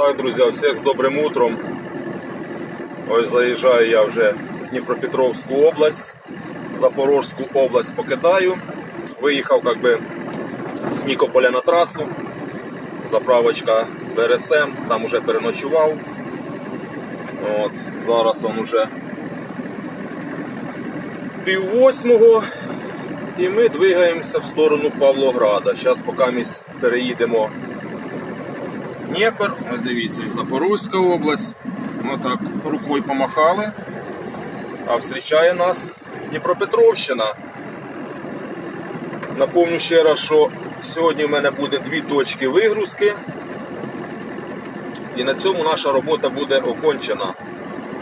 Так, друзі, всіх з добрим утром. Ось заїжджаю я вже в Дніпропетровську область, Запорожську область покидаю. Виїхав как би, з Нікополя на трасу. Заправочка БРСМ, там уже переночував. От, зараз он уже пів восьмого. І ми двигаємося в сторону Павлограда. Зараз поки ми переїдемо Дніпр, ось дивіться, Запорозька область. Ми так рукою помахали. А зустрічає нас Дніпропетровщина. Напомню ще раз, що сьогодні в мене буде дві точки вигрузки. І на цьому наша робота буде окончена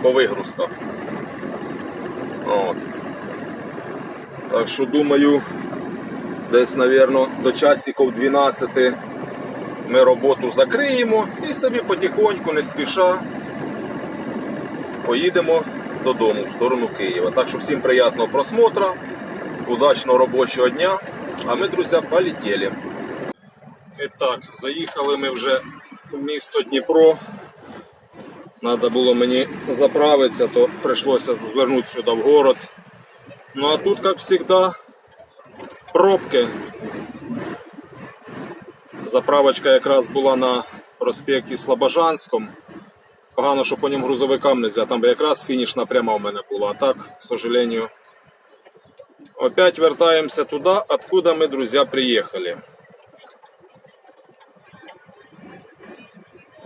по вигрузках. От. Так що думаю, десь, мабуть, до часиків 12 ми роботу закриємо і собі потихоньку, не спіша, поїдемо додому в сторону Києва. Так що всім приємного просмотра, удачного робочого дня. А ми, друзі, полетіли. І так, заїхали ми вже в місто Дніпро. Треба було мені заправитися, то прийшлося звернути сюди в город. Ну а тут, як завжди, пробки. Заправочка якраз була на проспекті Слобожанському. Погано, що по ньому грузовикам не можна, там якраз фінішна пряма у мене була. А так, к сожалению, опять вертаємося туди, откуда ми, друзі, приїхали.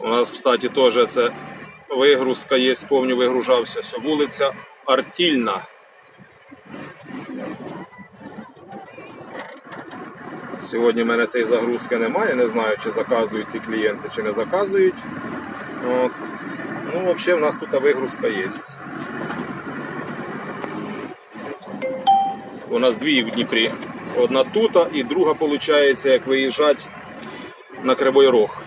У нас, кстати, теж це вигрузка є, повню вигружався. Вулиця Артільна. Сьогодні в мене цієї загрузки немає, не знаю, чи заказують ці клієнти, чи не заказують. От. Ну, взагалі, в нас тут вигрузка є. У нас дві в Дніпрі. Одна тут і друга, виходить, як виїжджати на Кривий Рог.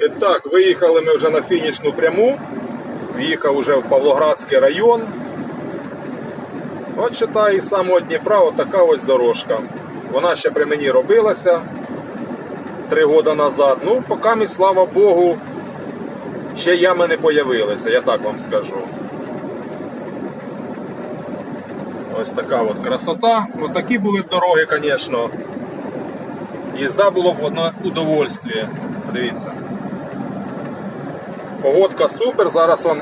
І так, виїхали ми вже на фінішну пряму. В'їхав вже в Павлоградський район. От читай, з самого Дніпра отака ось дорожка. Вона ще при мені робилася три роки назад. Ну, поки мені, слава Богу, ще ями не появилися, я так вам скажу. Ось така от красота. Ось такі були б дороги, звісно. Їзда було б одне удовольствие. Подивіться. Погодка супер, зараз он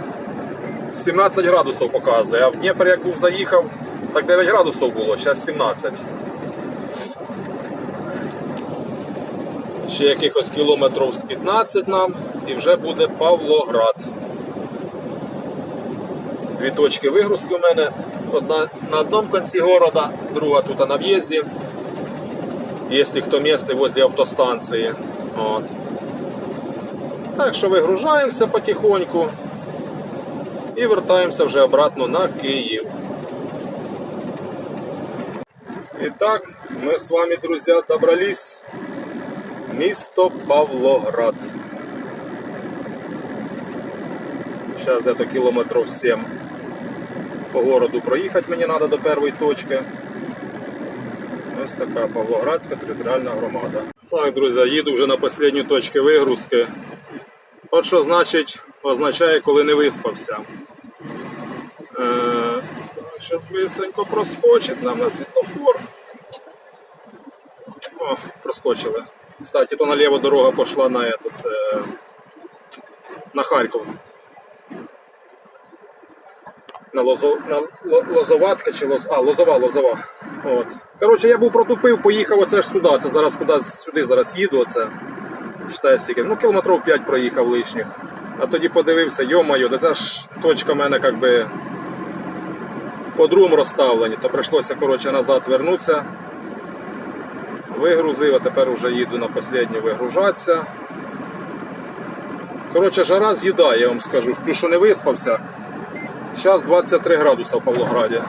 17 градусів показує, а в Дніпр як був заїхав, так 9 градусів було, зараз 17. Ще якихось кілометрів з 15 нам і вже буде Павлоград. Дві точки вигрузки у мене. Одна на одному кінці города, друга тут на в'їзді. Якщо хто місний возле автостанції. От. Так що вигружаємося потихоньку і вертаємося вже обратно на Київ. Итак, мы с вами, друзья, добрались місто Павлоград. Сейчас где-то километров 7 по городу проїхати мені треба до першої точки. Ось така Павлоградська територіальна громада. Так, друзі, їду вже на останню точку вигрузки. От що значить, означає, коли не виспався. Е, Зараз швидко проскочить нам на світлофор. О, проскочили. Кстати, то наліво дорога пішла на этот, е, на Харків. На, лозо, на Лозоватка чи Лоз... А, Лозова, Лозова. От. Коротше, я був протупив, поїхав оце ж сюди. Це зараз куди сюди зараз їду. Оце. Читаю стільки. Ну, кілометрів 5 проїхав лишніх. А тоді подивився, йо-моє, да це ж точка в мене як би по-другому розставлені, то прийшлося коротше, назад вернутися. Вигрузив, а тепер вже їду на останню вигружатися. Коротше, жара з'їдає, я вам скажу. Плюс що не виспався. Зараз 23 градуса в Павлограді.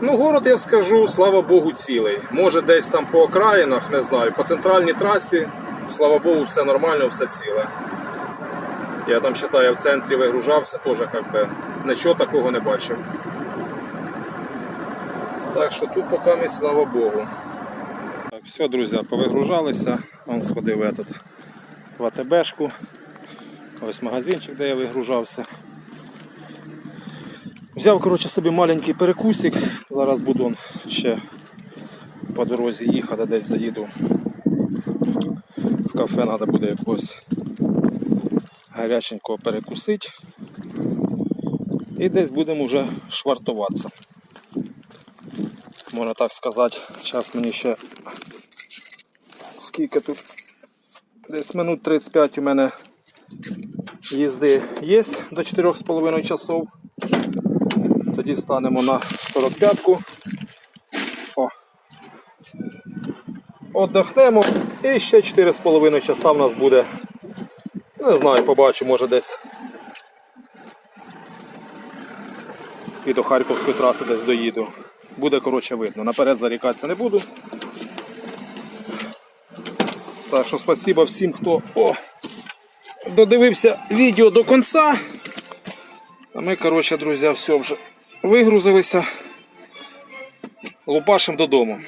Ну, город, я скажу, слава Богу, цілий. Може десь там по окраїнах, не знаю, по центральній трасі, слава Богу, все нормально, все ціле. Я там вважаю, в центрі вигружався, теж як би, нічого такого не бачив. Так що тут поки слава Богу. Все, друзі, повигружалися. Он сходив этот в АТБшку. Ось магазинчик, де я вигружався. Взяв коротше, собі маленький перекусик. Зараз буду ще по дорозі їхати, десь заїду. В кафе треба буде якогось гаряченького перекусити. І десь будемо вже швартуватися. Можна так сказати, зараз мені ще скільки тут десь минут 35 у мене їзди є до 4,5 часов. Тоді станемо на 45-ку. О. Отдохнемо і ще 4,5 часа в нас буде. Не знаю, побачу, може десь і до Харківської траси десь доїду. Буде коротше видно. Наперед зарікатися не буду. Так що спасибо всім, хто о, додивився відео до кінця. А ми, коротше, друзі, все вже вигрузилися. Лупашим додому.